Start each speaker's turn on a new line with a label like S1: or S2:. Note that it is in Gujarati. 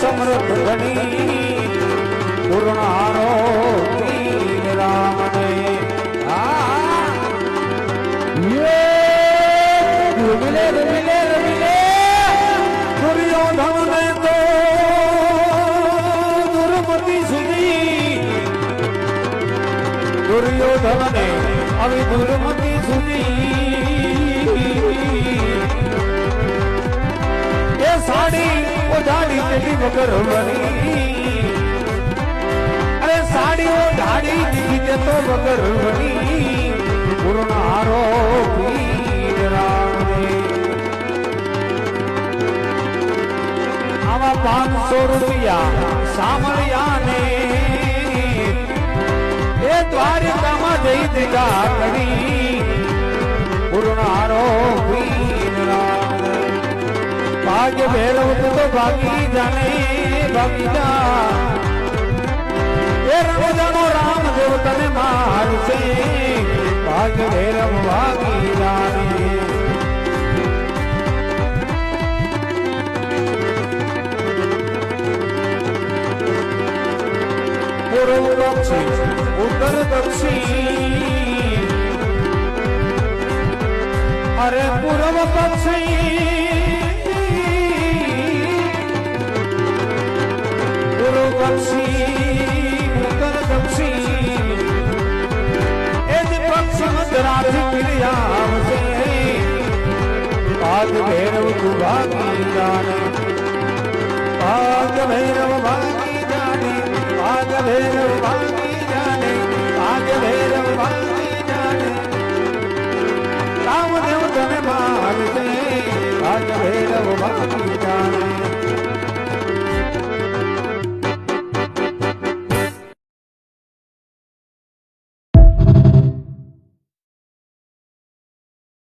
S1: સમૃદ્ધ ધણી પૂર્ણ હારો વીર રામને રવિલે રવિલે રવિલે દુર્યોધનને તો દુર્મતિ સુધી. દુર્મતિ સુધી. એ સાડી ઓઢાડી પેલી વગર વણી. અરે સાડીઓ ઓઢાડી દીધી તે તો વગર વણી. પૂર્ણ હારો વીર રામને આવા પાંચસો રૂપિયા સાંભળ્યા ને એ દ્વારિકામાં જઈ દીધા કરી પૂર્ણ હારો વીર રામ ભાગ્ય ભેરવ તો ભાગી જાને ભાગી જા એ રણજાનો રામદેવ તને મારશે ભાગ્ય ભેરવ ભાગી જાને. પૂર્વ દક્ષિણ ઉત્તર દક્ષિણ અરે પૂર્વ પક્ષી. પાદ ભૈરવ તું ભાગી જાને પાદ ભૈરવ ભાગી જાને પાદ ભૈરવ ભાગી જાને પાદ ભૈરવ ભાગી જાને રામદેવ તને મારશે પાદ ભૈરવ ભાગી જાને